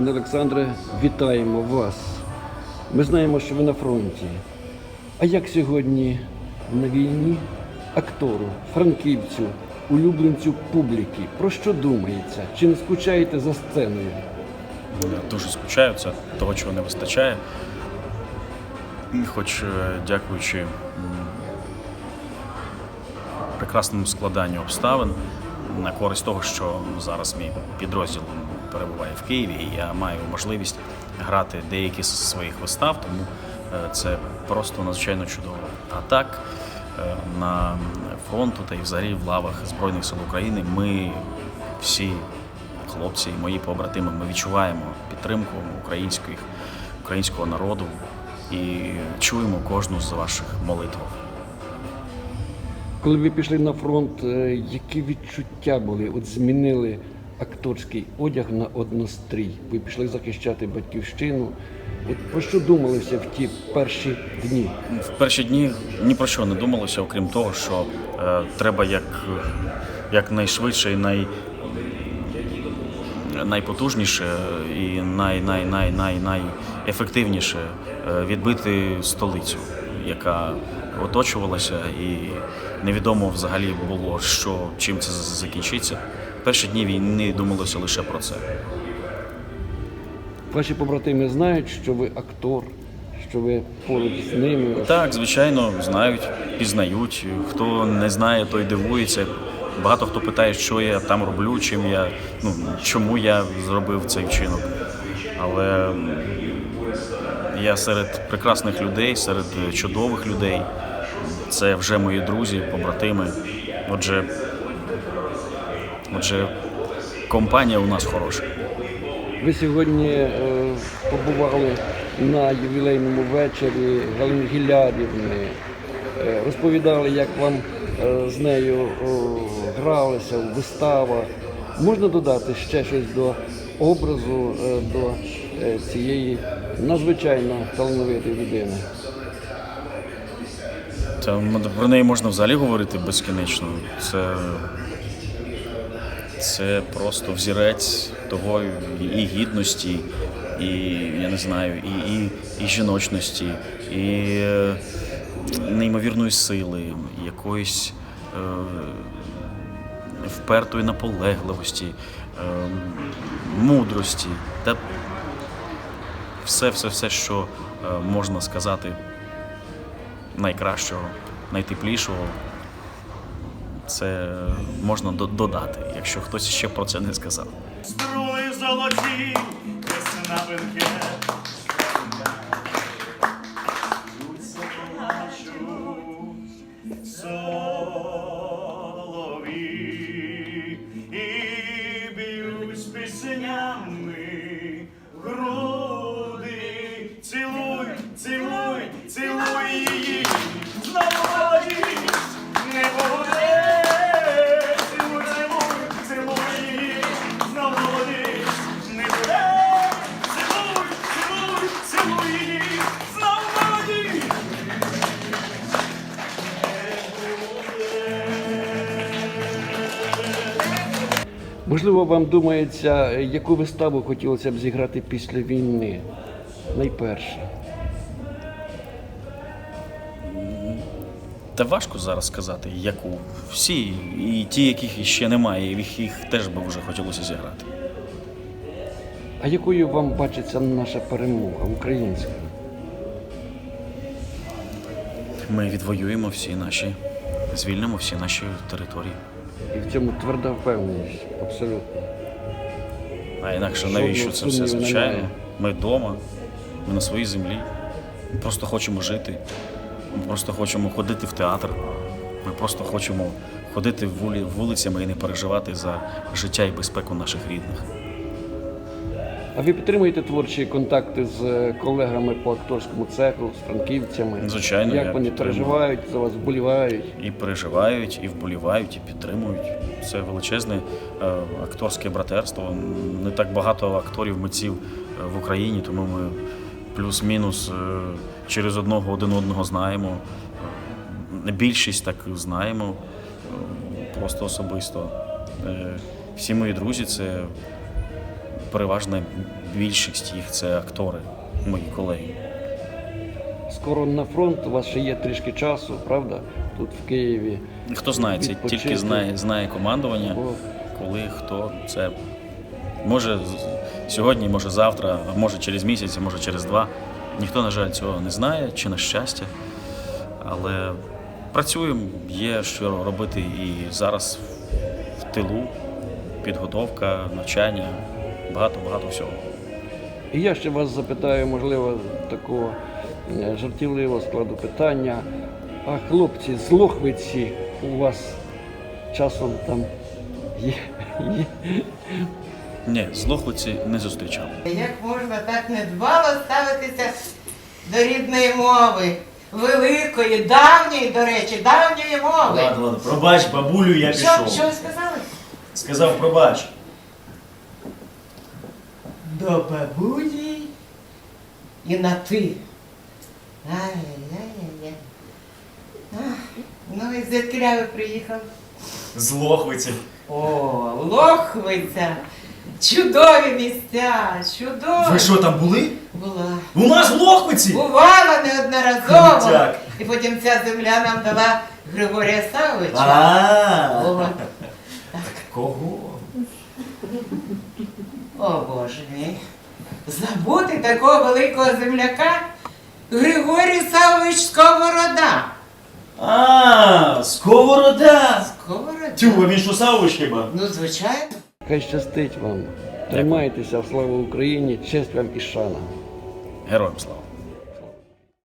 Пане Олександре, вітаємо вас. Ми знаємо, що ви на фронті. А як сьогодні на війні актору, франківцю, улюбленцю публіки? Про що думається? Чи не скучаєте за сценою? Дуже скучаю, це того, чого не вистачає. Хоч е, дякуючи прекрасному складанню обставин на користь того, що зараз мій підрозділ перебуває в Києві, і я маю можливість грати деякі з своїх вистав, тому е, це просто надзвичайно чудово. А так, е, на фронту та й взагалі в лавах Збройних сил України ми всі хлопці, і мої побратими, ми відчуваємо підтримку українських, українського народу і чуємо кожну з ваших молитв. Коли ви пішли на фронт, е, які відчуття були? От змінили акторський одяг на однострій. Ви пішли захищати батьківщину. От про що думалися в ті перші дні? В перші дні ні про що не думалося, окрім того, що е, треба як, як найшвидше і най, найпотужніше і най, най, най, най, найефективніше е, відбити столицю, яка оточувалася, і невідомо взагалі було, що чим це закінчиться. Перші дні війни думалося лише про це. Ваші побратими знають, що ви актор, що ви поруч з ними. Так, звичайно, знають, пізнають. Хто не знає, той дивується. Багато хто питає, що я там роблю, чим я, ну чому я зробив цей вчинок. Але я серед прекрасних людей, серед чудових людей. Це вже мої друзі, побратими. Отже, отже, компанія у нас хороша. Ви сьогодні е, побували на ювілейному вечорі Галини Гілярівни, е, розповідали, як вам е, з нею о, гралися в виставах. Можна додати ще щось до образу, е, до е, цієї надзвичайно талановитої людини? Та про неї можна взагалі говорити безкінечно. Це, це просто взірець того і гідності, і я не знаю, і, і, і жіночності, і е, неймовірної сили, якоїсь е, впертої наполегливості, е, мудрості та все, все, все, що е, можна сказати найкращого, найтеплішого. Це можна до- додати, якщо хтось ще про це не сказав. Струни золоті, весна бенкет. Можливо, вам думається, яку виставу хотілося б зіграти після війни? Найперше. Та важко зараз сказати, яку. Всі, і ті, яких ще немає, і їх теж би вже хотілося зіграти. А якою вам бачиться наша перемога українська? Ми відвоюємо всі наші, звільнимо всі наші території. І в цьому тверда впевненість, абсолютно. А інакше Жодного навіщо це все? сумніву Звичайно. немає. Ми вдома, ми на своїй землі. Ми просто хочемо жити. Ми просто хочемо ходити в театр. Ми просто хочемо ходити вулі- вулицями і не переживати за життя і безпеку наших рідних. А ви підтримуєте творчі контакти з е, колегами по акторському цеху, з франківцями? Звичайно, Як я вони підтримую. переживають за вас, вболівають? І переживають, і вболівають, і підтримують. Це величезне е, акторське братерство. Не так багато акторів, митців е, в Україні, тому ми плюс-мінус е, через одного один одного знаємо. Е, Більшість так знаємо е, просто особисто. Е, Всі мої друзі це переважна більшість їх це актори, мої колеги. Скоро на фронт, у вас ще є трішки часу, правда? Тут в Києві. Хто знає, це Відпочити. тільки знає, знає командування, коли хто це може сьогодні, може завтра, може через місяць, може через два. Ніхто, на жаль, цього не знає, чи на щастя. Але працюємо, є що робити і зараз в тилу, підготовка, навчання, багато-багато всього. І я ще вас запитаю, можливо, такого е, жартівливого складу питання. А хлопці з Лохвиці у вас часом там є? є? Ні, з Лохвиці не зустрічав. Як можна так недбало ставитися до рідної мови? Великої, давньої, до речі, давньої мови. Ладно, ладно, пробач, бабулю, я Що, що ви сказали? Сказав пробач. До бабулі і на ти. Ай-яй-яй-яй. Ну і звідки ви приїхав? З Лохвиці. О, Лохвиця. Чудові місця, чудові. Ви що там були? Була. У нас в Лохвиці! Бувала неодноразово. Крутяк. І потім ця земля нам дала Григорія Савовича. А О, Кого? О Боже мій. Забути такого великого земляка Григорій Савович Сковорода. А, Сковорода! Сковорода? Тю, а він що Савович хіба? Ну, звичайно. Хай щастить вам. Тримайтеся, слава Україні, честь вам і шана. Героям слава!